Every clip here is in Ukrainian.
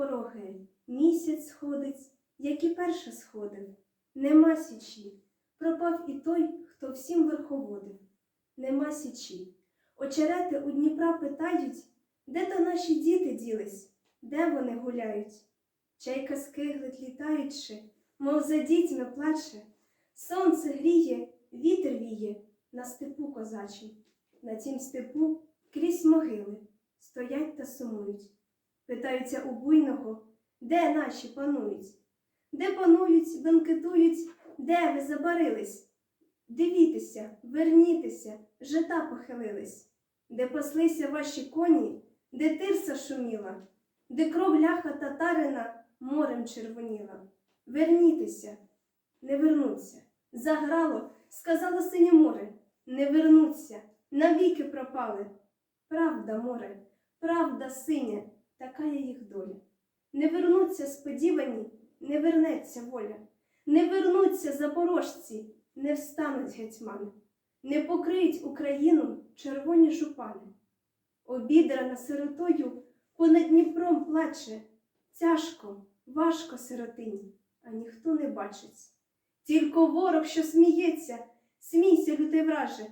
пороги місяць сходить, як і перше сходив. Нема січі, пропав і той, хто всім верховодив. Нема січі. Очерети у Дніпра питають, де то наші діти ділись, де вони гуляють. Чайка скиглить літаючи, мов за дітьми плаче. Сонце гріє, вітер віє на степу козачий. На тім степу крізь могили стоять та сумують. Питаються у буйного, де наші панують? Де панують, бенкетують, де ви забарились? Дивітеся, вернітеся, жита похилились, де паслися ваші коні, де тирса шуміла, де кров ляха татарина морем червоніла. Вернітеся, не вернуться. Заграло, сказало синє море, не вернуться, навіки пропали. Правда, море, правда, синя, така є їх доля. Не вернуться сподівані, не вернеться воля. Не вернуться запорожці, не встануть гетьмани, не покриють Україну червоні жупани. Обідрана сиротою понад Дніпром плаче. Тяжко, важко сиротині, а ніхто не бачить. Тільки ворог, що сміється, смійся, лютий враже,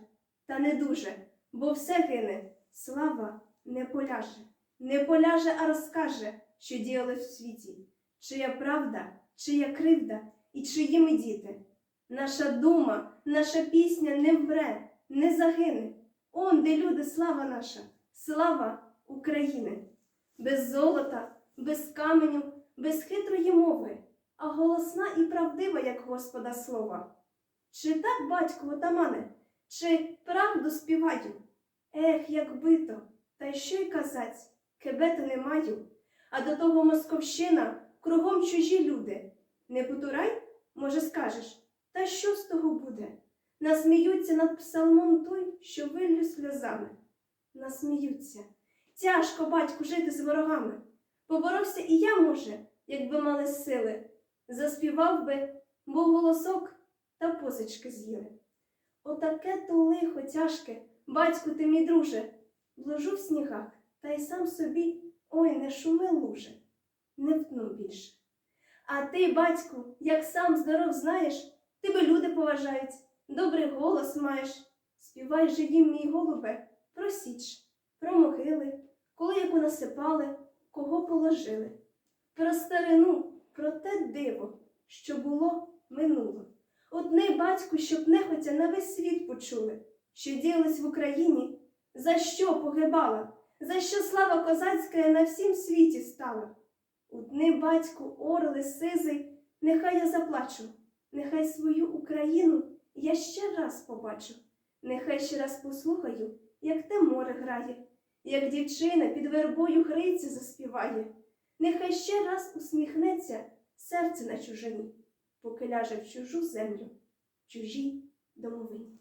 та не дуже, бо все гине, слава не поляже, не поляже, а розкаже, що діялось в світі, чия правда, чия кривда і чиї ми діти. Наша дума, наша пісня не вмре, не загине. Он, де люди, слава наша, слава України. Без золота, без каменю, без хитрої мови, а голосна і правдива, як Господа слова. Чи так, батько отамане, чи правду співаю? Ех, як бито, та й що й казать, кебета не маю. А до того московщина, кругом чужі люди. Не потурай, може, скажеш, та що з того буде? Насміються над псалмом той, що виллю сльозами. Насміються. Тяжко, батьку, жити з ворогами. Поборовся і я, може, якби мали сили. Заспівав би, бо голосок та позички з'їли. Отаке то лихо тяжке, батьку ти мій друже, вложу в снігах, та й сам собі, ой, не шуми луже, не втну більше. А ти, батьку, як сам здоров знаєш, тебе люди поважають, добрий голос маєш. Співай же їм, мій голубе, про січ, про могили, коли яку насипали, кого положили, про старину, про те диво, що було минуло. Одне, батьку, щоб нехотя на весь світ почули, що діялось в Україні, за що погибала, за що слава козацька на всім світі стала. У дни, батьку, орли, сизий, нехай я заплачу, нехай свою Україну я ще раз побачу, нехай ще раз послухаю, як те море грає, як дівчина під вербою гриця заспіває, нехай ще раз усміхнеться серце на чужині, поки ляже в чужу землю, чужій домовині.